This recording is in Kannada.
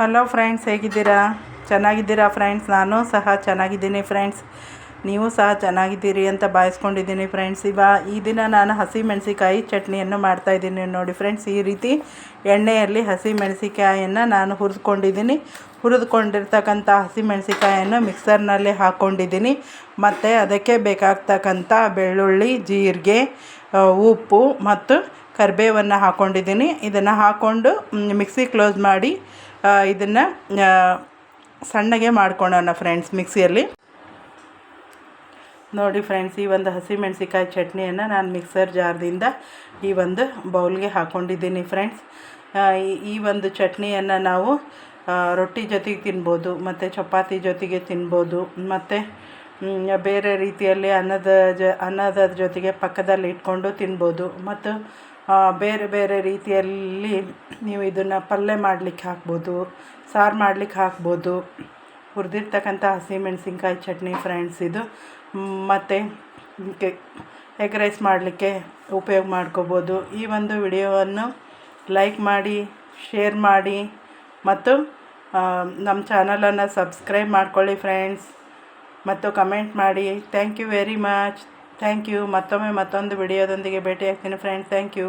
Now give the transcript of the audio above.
ಹಲೋ ಫ್ರೆಂಡ್ಸ್ ಹೇಗಿದ್ದೀರಾ? ಚೆನ್ನಾಗಿದ್ದೀರಾ ಫ್ರೆಂಡ್ಸ್ ನಾನು ಸಹ ಚೆನ್ನಾಗಿದ್ದೀನಿ ಫ್ರೆಂಡ್ಸ್ ನೀವು ಸಹ ಚೆನ್ನಾಗಿದ್ದೀರಿ ಅಂತ ಬಾಯಿಸ್ಕೊಂಡಿದ್ದೀನಿ ಫ್ರೆಂಡ್ಸ್ ಇವ, ಈ ದಿನ ನಾನು ಹಸಿ ಮೆಣಸಿಕಾಯಿ ಚಟ್ನಿಯನ್ನು ಮಾಡ್ತಾಯಿದ್ದೀನಿ ನೋಡಿ ಫ್ರೆಂಡ್ಸ್ ಈ ರೀತಿ ಎಣ್ಣೆಯಲ್ಲಿ ಹಸಿ ನಾನು ಹುರಿದುಕೊಂಡಿದ್ದೀನಿ. ಹುರಿದುಕೊಂಡಿರ್ತಕ್ಕಂಥ ಹಸಿ ಮೆಣಸಿಕಾಯನ್ನು ಮಿಕ್ಸರ್ನಲ್ಲಿ ಹಾಕ್ಕೊಂಡಿದ್ದೀನಿ ಮತ್ತು ಅದಕ್ಕೆ ಬೇಕಾಗ್ತಕ್ಕಂಥ ಬೆಳ್ಳುಳ್ಳಿ, ಜೀರಿಗೆ ಉಪ್ಪು ಮತ್ತು ಕರಿಬೇವನ್ನು ಹಾಕ್ಕೊಂಡಿದ್ದೀನಿ ಇದನ್ನು ಹಾಕ್ಕೊಂಡು ಮಿಕ್ಸಿ ಕ್ಲೋಸ್ ಮಾಡಿ ಇದನ್ನು ಸಣ್ಣಗೆ ಮಾಡ್ಕೊಳ್ಳೋಣ ಫ್ರೆಂಡ್ಸ್ ಮಿಕ್ಸಿಯಲ್ಲಿ. ನೋಡಿ ಫ್ರೆಂಡ್ಸ್, ಈ ಒಂದು ಹಸಿಮೆಣಸಿಕಾಯಿ ಚಟ್ನಿಯನ್ನು ನಾನು ಮಿಕ್ಸರ್ ಜಾರ್ದಿಂದ ಈ ಒಂದು ಬೌಲ್ಗೆ ಹಾಕ್ಕೊಂಡಿದ್ದೀನಿ ಫ್ರೆಂಡ್ಸ್. ಈ ಒಂದು ಚಟ್ನಿಯನ್ನು ನಾವು ರೊಟ್ಟಿ ಜೊತೆಗೆ ತಿನ್ಬೋದು, ಮತ್ತು ಚಪಾತಿ ಜೊತೆಗೆ ತಿನ್ಬೋದು, ಮತ್ತು ಬೇರೆ ರೀತಿಯಲ್ಲಿ ಅನ್ನದ ಜ, ಅನ್ನದ ಜೊತೆಗೆ ಪಕ್ಕದಲ್ಲಿ ಇಟ್ಕೊಂಡು ತಿನ್ಬೋದು. ಮತ್ತು ಬೇರೆ ಬೇರೆ ರೀತಿಯಲ್ಲಿ ನೀವು ಇದನ್ನು ಪಲ್ಯ ಮಾಡಲಿಕ್ಕೆ ಹಾಕ್ಬೋದು, ಸಾರು ಮಾಡಲಿಕ್ಕೆ ಹಾಕ್ಬೋದು. ಹುರಿದಿರ್ತಕ್ಕಂಥ ಹಸಿಮೆಣಸಿನ್ಕಾಯಿ ಚಟ್ನಿ ಫ್ರೆಂಡ್ಸ್ ಇದು. ಮತ್ತು ಎಗ್ ರೈಸ್ ಮಾಡಲಿಕ್ಕೆ ಉಪಯೋಗ ಮಾಡ್ಕೋಬೋದು. ಈ ಒಂದು ವಿಡಿಯೋವನ್ನು ಲೈಕ್ ಮಾಡಿ ಶೇರ್ ಮಾಡಿ. ಮತ್ತು ನಮ್ಮ ಚಾನಲನ್ನು ಸಬ್ಸ್ಕ್ರೈಬ್ ಮಾಡ್ಕೊಳ್ಳಿ ಫ್ರೆಂಡ್ಸ್ ಮತ್ತು ಕಮೆಂಟ್ ಮಾಡಿ. Thank you very much thank you ಮತ್ತೊಮ್ಮೆ ಮತ್ತೊಂದು ವಿಡಿಯೋದೊಂದಿಗೆ ಭೇಟಿ ಫ್ರೆಂಡ್ ಥ್ಯಾಂಕ್ ಯು